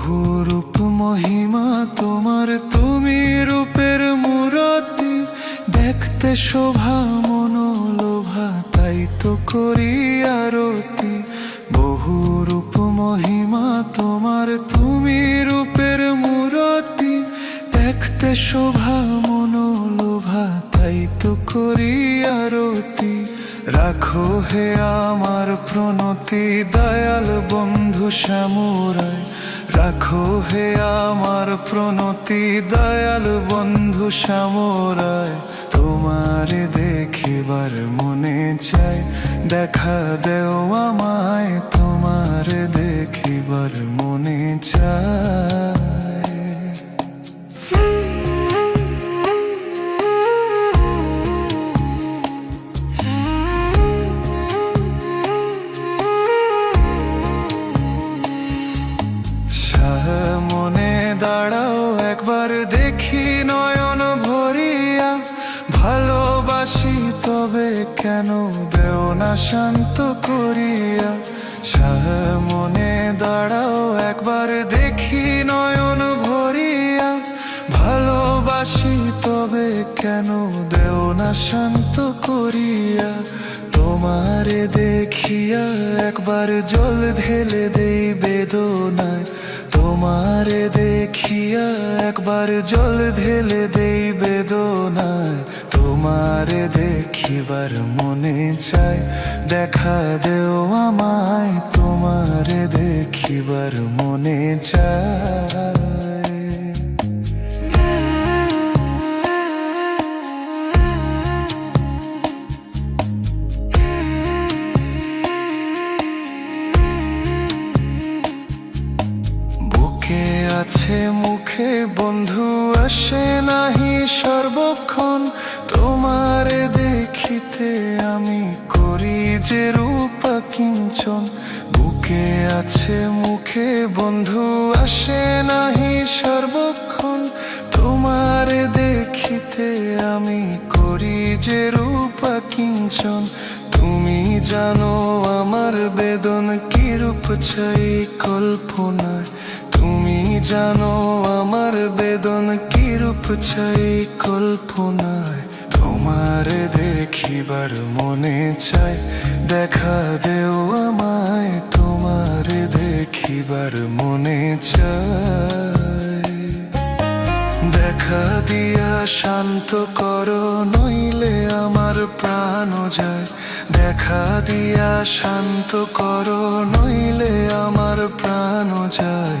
বহু রূপ মহিমা তোমার, তুমি রূপের মূরতি। দেখতে শোভা, মনোলোভা, তাই তো করি আরতি। বহু রূপ মহিমা তোমার, তুমি রূপের মূরতি। দেখতে শোভা, মনোলোভা, তাই তো করি আরতি। রাখো হে আমার প্রণতি, দয়াল বন্ধু শ্যামরায়। রাখো হে আমার প্রণতি, দয়াল বন্ধু শ্যামরায়। তোমারে দেখিবার মনে চাই, দেখা দেও আমায়। তোমারে দেখিবার মনে চাই। দেখি নয়ন ভরিয়া, ভালোবাসি তবে কেন দেও না শান্ত করিয়া? মনে দাঁড়াও, একবার দেখি নয়ন ভরিয়া, ভালোবাসি তবে কেন দেও না শান্ত করিয়া? তোমারে দেখিয়া একবার জল ঢেলে দেই বেদনায় তোমারে দেখিয়া একবার জল ঢেলে দেই বেদনায়। তোমারে দেখিবার মনে চায় দেখা দেও আমায়। তোমারে দেখিবার মনে চাই। আছে মুখে বন্ধু আসে নাহি সর্বক্ষণ। তোমারে দেখিতে আমি করি যে রূপা কিঞ্চন। বুকে আছে মুখে বন্ধু আসে নাহি সর্বক্ষণ। তোমারে দেখিতে আমি করি যে রূপা কিঞ্চন। তুমি জানো আমার বেদন কিরূপ চাই কল্পনায়। জানো আমার বেদন কিরূপ চাই কল্পনায়? তোমারে দেখিবার মনে চাই, দেখা দেও আমায়, তোমারে দেখিবার মনে চাই। দেখা দিয়া শান্ত করো, নইলে আমার প্রাণ যায়। দেখা দিয়া শান্ত করো, নইলে আমার প্রাণ যায়।